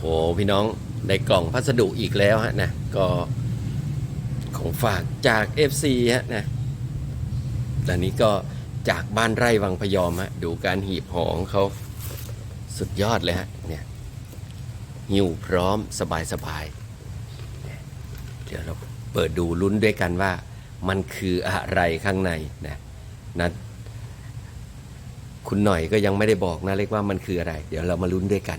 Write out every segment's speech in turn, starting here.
โหพี่น้องได้กล่องพัสดุอีกแล้วฮะนะก็ของฝากจาก FC ฮะนะต่นี้ก็จากบ้านไร่วังพยอมฮะดูการหีบหอของเขาสุดยอดเลยฮะเนี่ยหิวพร้อมสบายสบายเนี่ยเดี๋ยวเราเปิดดูลุ้นด้วยกันว่า มันคืออะไรข้างในนะนะคุณหน่อยก็ยังไม่ได้บอกนะเล็กว่ามันคืออะไร เดี๋ยวเรามาลุ้นด้วยกัน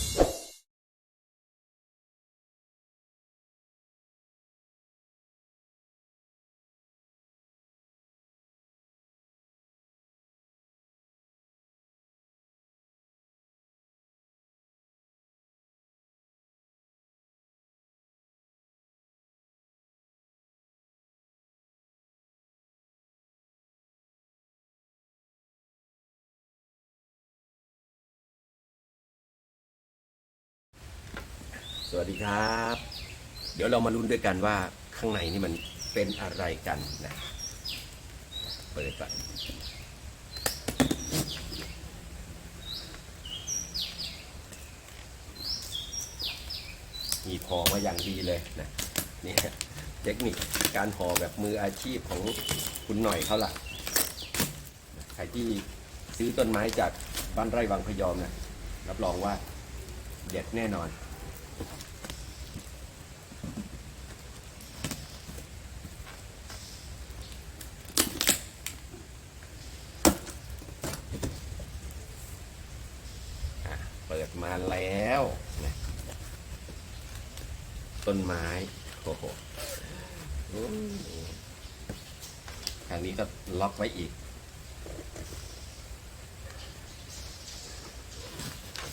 สวัสดีครับ เดี๋ยวเรามาลุ้นด้วยกันว่าข้างในนี่มันเป็นอะไรกันนะเปิดก่อนมีพอมาอย่างดีเลยนะนี่เทคนิคการห่อแบบมืออาชีพของคุณหน่อยเขาล่ะ ใครที่ซื้อต้นไม้จากบ้านไร่วังพยอมนะรับรองว่าเด็ดแน่นอน อะเปิด มาแล้วนะต้นไม้โอ้โหทางนี้ก็ล็อกไว้อีก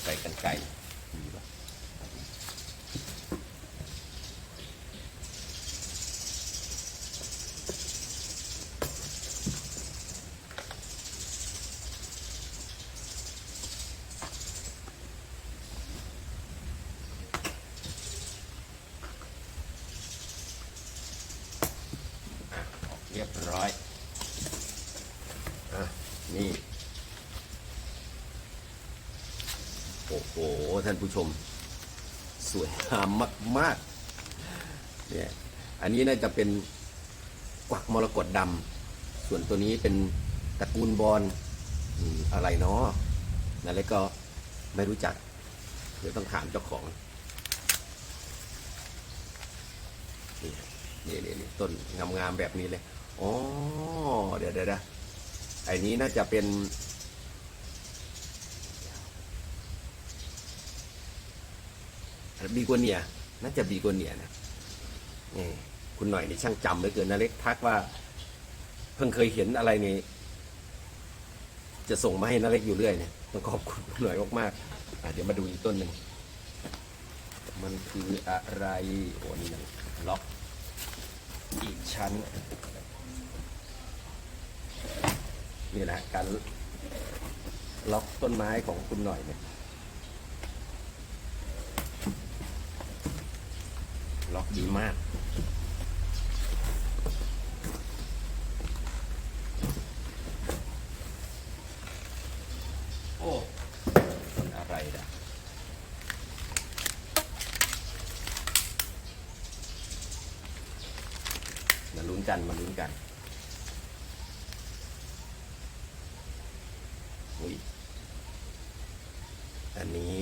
ใส่กันไก่มีปะอะออก เรียบร้อยอะนี่โอ้โห ท่านผู้ชม สวยงามมากๆเนี่ยอันนี้น่าจะเป็นกวักมรกตดำส่วนตัวนี้เป็นตระกูลบอลอะไรเนาะนั่นเลยก็ไม่รู้จัก เดี๋ยวต้องถามเจ้าของนี่นี่นี่นี่ต้นงามๆแบบนี้เลย อ๋อเดี๋ยวเดี๋ยวเดี๋ยวไอ้นี้น่าจะเป็น บีกวเนีย น่าจะบีกวเนียนะนี่คุณหน่อยนี่ช่างจำเหลือเกินนะเล็กทักว่า เพิ่งเคยเห็นอะไรนี่จะส่งมาให้นาเล็กอยู่เรื่อยเนี่ยต้องขอบคุณคุณหน่อยมากๆอะเดี๋ยวมาดูอีกต้นหนึ่ง มันคืออะไร โอ้นี่ล็อก อีกชั้น นี่แหละการล็อกต้นไม้ของคุณหน่อยเนี่ยล็อกดีมาก โอ้มันอะไรนะมาลุ้นกันมาลุ้นกัน อุ้ยอันนี้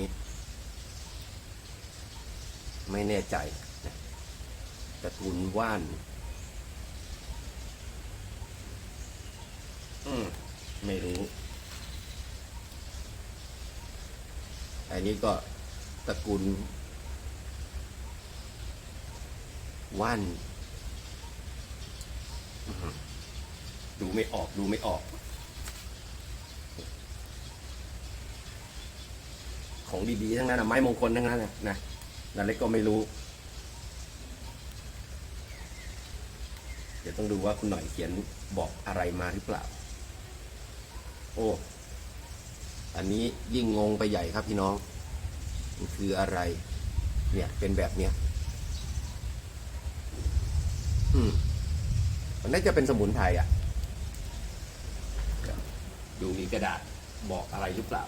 ไม่แน่ใจตระกูลว่าน อืม ไม่รู้ อันนี้ก็ตระกูลว่านอื้อหือดูไม่ออกดูไม่ออก ของดีๆทั้งนั้นนะไม้มงคลทั้งนั้นนะนะนั่นเล็กก็ไม่รู้ เดี๋ยวต้องดูว่าคุณหน่อยเขียนบอกอะไรมาหรือเปล่า โอ้อันนี้ยิ่งงงไปใหญ่ครับพี่น้องมันคืออะไร เนี่ยเป็นแบบเนี้ยอืมมันน่าจะเป็นสมุนไพรอะ ดูมีกระดาษบอกอะไรหรือเปล่า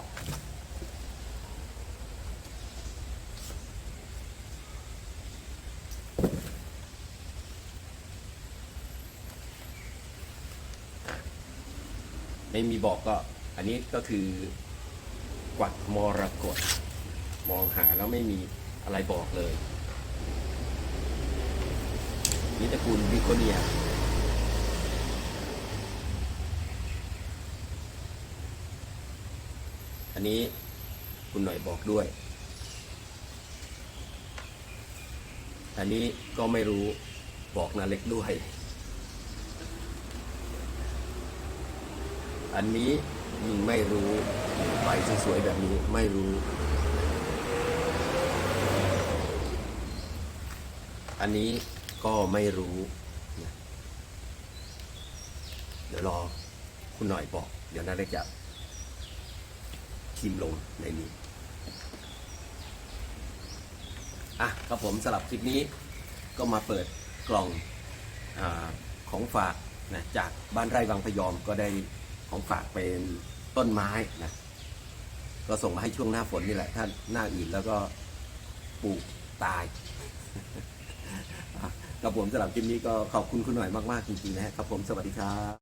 ไม่มีบอกก็ อันนี้ก็คือกวักมรกตมองหาแล้วไม่มีอะไรบอกเลยนี่ตระกูลวิโคเนียอันนี้คุณหน่อยบอกด้วย อันนี้ก็ไม่รู้บอกนาเล็กด้วย อันนี้ยิ่งไม่รู้ใบสวยๆแบบนี้ไม่รู้ อันนี้ก็ไม่รู้ เดี๋ยวรอคุณหน่อยบอก เดี๋ยวนาจะพิมลงในนี้ อะครับผมสำหรับคลิปนี้ก็มาเปิดกล่องอของฝากนะจากบ้านไร่วังพยอมก็ได้ ของฝากเป็นต้นไม้นะก็ส่งมาให้ช่วงหน้าฝนนี่แหละ ถ้าหน้าอื่นแล้วก็ปลูกตายครับผมสำหรับคลิปนี้ก็ขอบคุณคุณหน่อยมาก ๆ จริง ๆ นะครับผมสวัสดีครับ